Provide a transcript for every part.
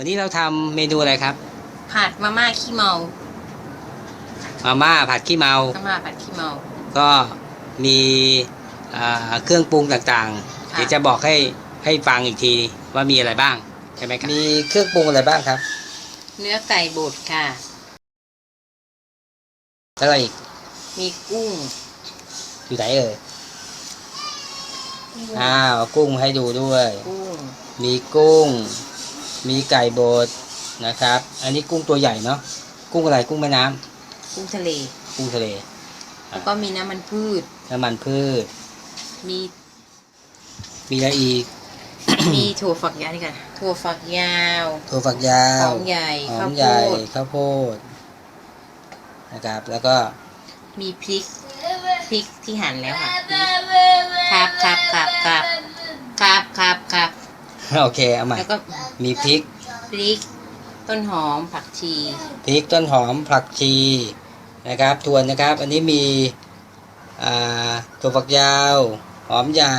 วันนี้เราทำเมนูอะไรครับ ผัดมาม่าขี้เมา มาม่าผัดขี้เมา มาม่าผัดขี้เมา ก็มีอ่าเครื่องปรุงต่างๆ ค่ะ เดี๋ยวจะบอกให้ให้ฟังอีกทีว่ามีอะไรบ้างใช่ไหมครับมีเครื่องปรุงอะไรบ้างครับเนื้อไก่บดค่ะ แล้วอะไรอีกมีกุ้ง อยู่ไหนเอ่ยอ้าวเอากุ้งให้ดูด้วย กุ้ง มีกุ้ง มีไก่บดนะครับ อันนี้กุ้งตัวใหญ่เนาะกุ้งอะไรกุ้งแม่น้ำกุ้งทะเล กุ้งทะเล แล้วก็มีน้ำมันพืช น้ำมันพืช มี มีอะไรอีกมีถั่วฝักยาวนี่ค่ะถั่วฝักยาวถั่วฝักยาหวอมใหญ่หอข้าวมโพใหญ่ดข้าวโพดนะครับ แล้วก็มีพริกพริกที่หั่นแล้วค่ะพริกครับครับครับครับครับครับ โอเคเอาใหม่แล้วก็ มีพริก พริก ต้นหอมผักชี พริกต้นหอมผักชีนะครับทวนนะครับ อันนี้มีอ่าถั่วฝักยาว หอมใหญ่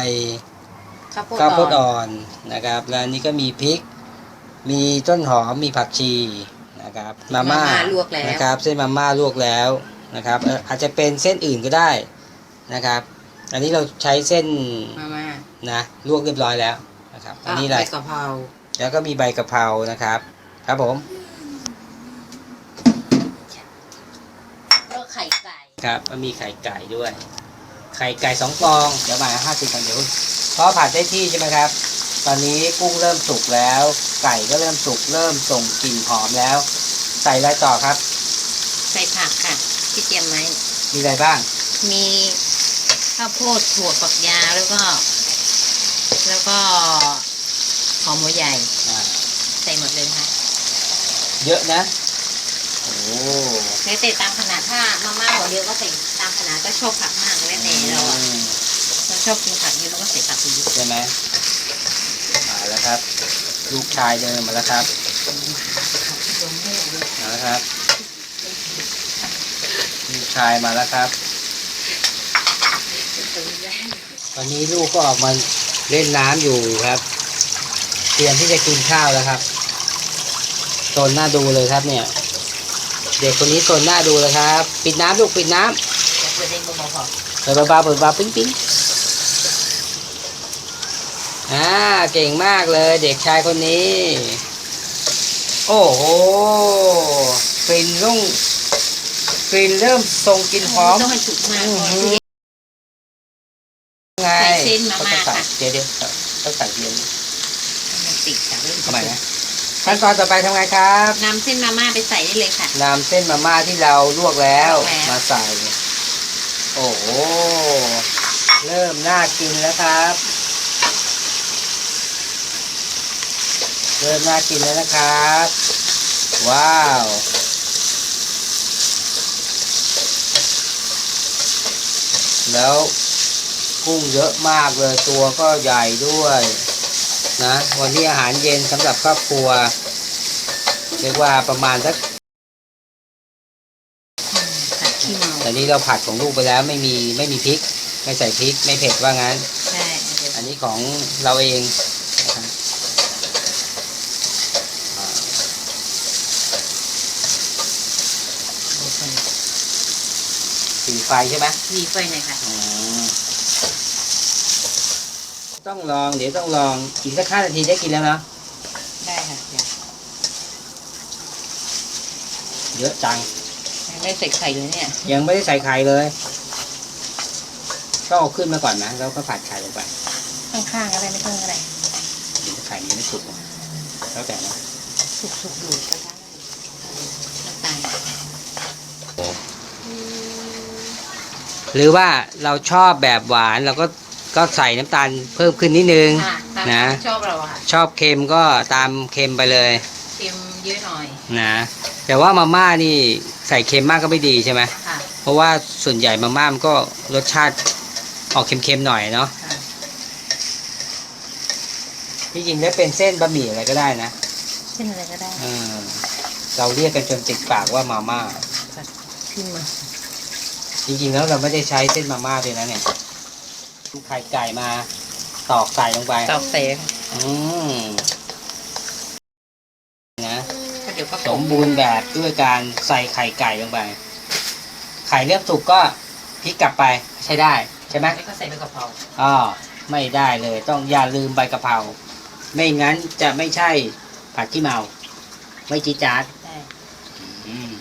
ข้าวโพดข้าวโพดอ่อนอ่อนนะครับ แล้วอันนี้ก็มีพริก มีต้นหอมมีผักชีนะครับมาม่าลวกแล้วนะครับ เส้นมาม่าลวกแล้วนะครับเอ่ออาจจะเป็นเส้นอื่นก็ได้นะครับ อันนี้เราใช้เส้นมาม่านะลวกเรียบร้อยแล้วนะครับอันนี้อะไรใบกะเพรา แล้วก็มีใบกะเพรานะครับ ครับผมแล้วก็ไข่ไก่ ครับมันมีไข่ไก่ด้วย ไข่ไก่สองฟอง เดี๋ยวมาห้าสิบกันเดี๋ยวเพราะผัดได้ที่ใช่ไหมครับ ตอนนี้กุ้งเริ่มสุกแล้ว ไก่ก็เริ่มสุกเริ่มส่งกลิ่นหอมแล้ว ใส่อะไรต่อครับ ใส่ผักค่ะ ที่เตรียมไว้มีอะไรบ้าง มีข้าวโพดถั่วฝักยาวแล้วก็ แล้วก็ หอมหัวใหญ่ อ่าใส่หมดเลยค่ะเยอะนะ โอ้แล้วแต่ตามขนาดถ้ามาม่าหัวเดียวก็ใส่ตามขนาดก็ชอบผักมากแล้วแต่เราอะอืมเราชอบกินผักเยอะเราก็ใส่ผักเยอะใช่ไหมมาแล้วครับ ลูกชายเดินมาแล้วครับมาแล้วครับ ลูกชายมาแล้วครับ ตอนนี้ลูกก็ออกมาเล่นน้ำอยู่ครับเตรียมที่จะกินข้าวแล้วครับโซนหน้าดูเลยครับเนี่ย เด็กคนนี้โซนหน้าดูเลยครับ ปิดน้ำลูกปิดน้ำจะเปิดเองก็บอกพอเปิดเบาๆเปิดเบาๆปิ๊งปิ๊งอ่าเก่งมากเลย เด็กชายคนนี้ โอ้โหกลิ่นรุ่งกลิ่นเริ่มส่งกลิ่นหอมต้องให้สุกมากอื้อก่อนหือไงใส่เส้นมาม่าเขจะใส่ค่ะเดี๋ยวเดี๋ยวต้องใส่เทียนมัน ติดค่ะเริ่มเข้าไปนะขั้นตอนต่อไปทำไงครับนำเส้นมาม่าไปใส่ได้เลยค่ะ นำเส้นมาม่าที่เราลวกแล้วลวกแล้ว มาใส่ โอ้โหเริ่มน่ากินแล้วครับ เริ่มน่ากินแล้วนะครับ ว้าว แล้วกุ้งเยอะมากเลยตัวก็ใหญ่ด้วย นะวันนี้อาหารเย็นสำหรับครอบครัวเรียกว่าประมาณสักผัดขี้เมาแต่นี้เราผัดของลูกไปแล้วไม่มีไม่มีพริก ไม่ใส่พริกไม่เผ็ดว่างั้นใช่เดี๋ยวอันนี้ของเราเองนะครับอ่าดูคนสีไฟใช่ไหมมีไฟหน่อยค่ะอืม ต้องลองเดี๋ยวต้องลองอีกสักห้านาทีได้กินแล้วเนาะได้ค่ะเดี๋ยวเยอะจังยังไม่ใส่ไข่เลยเนี่ย ยังไม่ได้ใส่ไข่เลยก็เอาขึ้นมาก่อนนะแล้วก็ผัดไข่ลงไปข้างๆอะไรไม่ต้องอะไรเดี๋ยวไข่มันไม่สุกแล้วแต่นะสุกๆดูกระทะน้ำตาลหรือว่าเราชอบแบบหวานเราก็ ก็ใส่น้ำตาลเพิ่มขึ้นนิดนึง ค่ะตามนะ ชอบเราอะค่ะชอบเค็มก็ตามเค็มไปเลยเค็มเยอะหน่อยนะ แต่ว่ามาม่านี่ใส่เค็มมากก็ไม่ดีใช่ไหมค่ะเพราะว่าส่วนใหญ่มาม่ามันก็รสชาติออกเค็มๆหน่อยเนาะค่ะที่จริงแล้วเป็นเส้นบะหมี่อะไรก็ได้นะเส้นอะไรก็ได้เออเราเรียกกันจนติดปากว่ามาม่า ขึ้นมาจริงๆแล้วเราไม่ได้ใช้เส้นมาม่าเลยนะเนี่ย ลูกไข่ไก่มาตอกใส่ลงไปตอกเสกอืมนะก็เดี๋ยวก็สมบูรณ์แบบด้วยการใส่ไข่ไก่ลงไปไข่เริ่มสุกก็พลิกกลับไปใช้ได้ใช่ไหมแล้วก็ใส่ใบกะเพราอ๋อไม่ได้เลยต้องอย่าลืมใบกะเพราไม่งั้นจะไม่ใช่ผัดขี้เมา ไม่จีดจาดได้อืม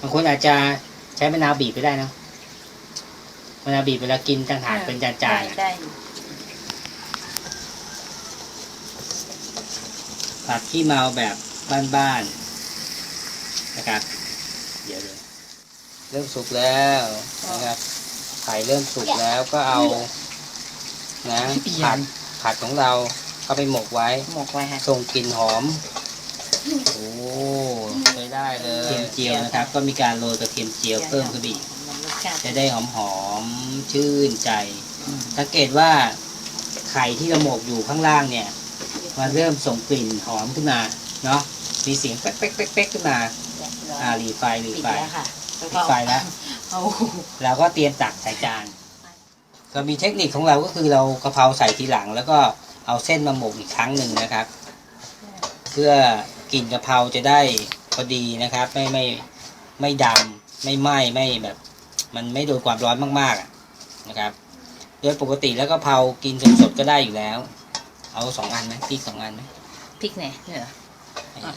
บางคนอาจจะใช้มะนาวบีบไปได้เนอะ มะนาวบีบเวลากินต่างหากเป็นจานๆได้อะได้ผัดขี้เมาแบบบ้านๆนะครับ เดี๋ยวเลยเริ่มสุกแล้วนะครับไข่เริ่มสุกแล้วก็เอานะผัดผัดของเราเข้าไปหมกไว้หมกไว้ฮะส่งกลิ่นหอมโอ้ใช้ได้เลยเทียมเจียวนะครับ ก็มีการโรยกระเทียมเจียวเพิ่มขึ้นไปอีกมันรสชาติจะได้หอมหอมๆ ชื่นใจอืมสังเกตว่าไข่ที่เราหมกอยู่ข้างล่างเนี่ย มันเริ่มส่งกลิ่นหอมขึ้นมาเนาะมีเสียงเป๊กเป๊กเป๊กเป๊กขึ้นมาอ่ารีไฟรีปิดไฟแล้วค่ะแล้วปิก็ดไฟแล้วเอาเราก็เตรียมตักใส่จานก็มีเทคนิคของเราก็คือเรากะเพราใส่ทีหลัง แล้วก็เอาเส้นมาหมกอีกครั้งหนึ่งนะครับ เพื่อกลิ่นกะเพราจะได้พอดีนะครับ ไม่ไม่ไม่ดำไม่ไหม้ไม่แบบ มันไม่โดนความร้อนมากๆอะ นะครับ โดยปกติแล้วกะเพรากินสดๆก็ได้อยู่แล้ว เอาสองอันไหมพริกสองอันไหมพริกไหนเนี่ยเหรอไอ้อะ